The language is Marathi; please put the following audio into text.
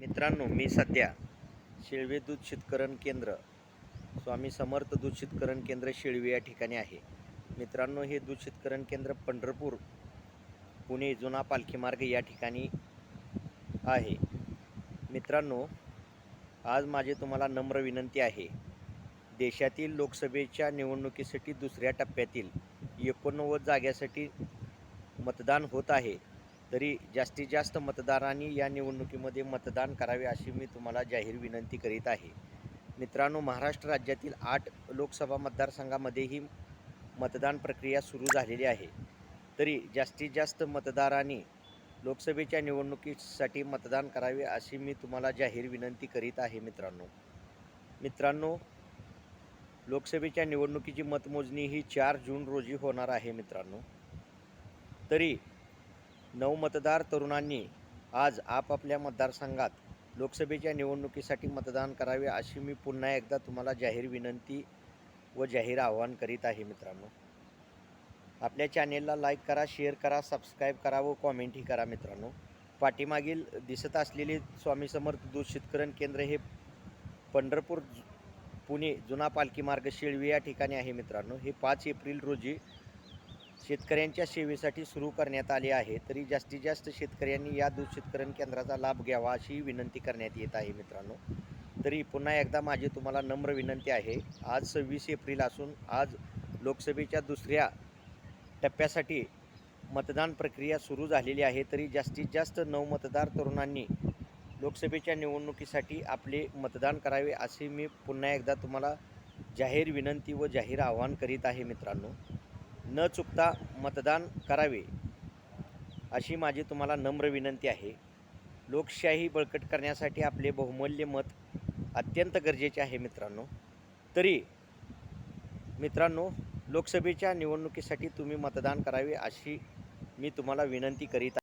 मित्रांनो मी सध्या शेळवे दूध शीतकरण केंद्र स्वामी समर्थ दूध शीतकरण केंद्र शेळवे या ठिकाणी आहे. मित्रांनो हे दूध शीतकरण केंद्र पंढरपूर पुणे जुना पालखी मार्ग या ठिकाणी आहे. मित्रांनो आज माझी तुम्हाला नम्र विनंती आहे देशातील लोकसभेच्या निवडणुकीसाठी दुसऱ्या टप्प्यातील एकोणनव्वद जाग्यासाठी मतदान होत आहे. तरी जास्तीत जास्त मतदारांनी या निवडणुकीमध्ये मतदान करावे अशी मी तुम्हाला जाहीर विनंती करीत आहे. मित्रांनो महाराष्ट्र राज्यातील आठ लोकसभा मतदारसंघामध्येही मतदान प्रक्रिया सुरू झालेली आहे. तरी जास्तीत जास्त मतदारांनी लोकसभेच्या निवडणुकीसाठी मतदान करावे अशी मी तुम्हाला जाहीर विनंती करीत आहे मित्रांनो. मित्रांनो लोकसभेच्या निवडणुकीची मतमोजणी ही चार जून रोजी होणार आहे मित्रांनो. तरी नऊ मतदार तरुणांनी आज आपापल्या मतदारसंघात लोकसभेच्या निवडणुकीसाठी मतदान करावे अशी मी पुन्हा एकदा तुम्हाला जाहीर विनंती व जाहीर आवाहन करीत आहे मित्रांनो. आपल्या चॅनेलला लाईक करा शेअर करा सबस्क्राईब करा व कॉमेंटही करा मित्रांनो. पाठीमागील दिसत असलेले स्वामी समर्थ दूध शेतकरण केंद्र हे पंढरपूर जु- पुणे जुना पालखी मार्ग शेळवी या ठिकाणी आहे मित्रांनो. हे पाच एप्रिल रोजी शेतकऱ्यांच्या सेवेसाठी सुरू करण्यात आले आहे. तरी जास्तीत जास्त शेतकऱ्यांनी या दूध शेतकरण केंद्राचा लाभ घ्यावा अशी विनंती करण्यात येत आहे मित्रांनो. तरी पुन्हा एकदा माझी तुम्हाला नम्र विनंती आहे. आज सव्वीस एप्रिल असून आज लोकसभेच्या दुसऱ्या टप्प्यासाठी मतदान प्रक्रिया सुरू झालेली आहे. तरी जास्तीत जास्त नऊ मतदार तरुणांनी लोकसभेच्या निवडणुकीसाठी आपले मतदान करावे असे मी पुन्हा एकदा तुम्हाला जाहीर विनंती व जाहीर आवाहन करीत आहे मित्रांनो. न चुकता मतदान करावे अशी माझी तुम्हाला नम्र विनंती आहे. लोकशाही बळकट करण्यासाठी आपले बहुमूल्य मत अत्यंत गरजेचे आहे मित्रांनो. तरी मित्रांनो लोकसभेच्या निवडणुकीसाठी तुम्ही मतदान करावे अशी मी तुम्हाला विनंती करीत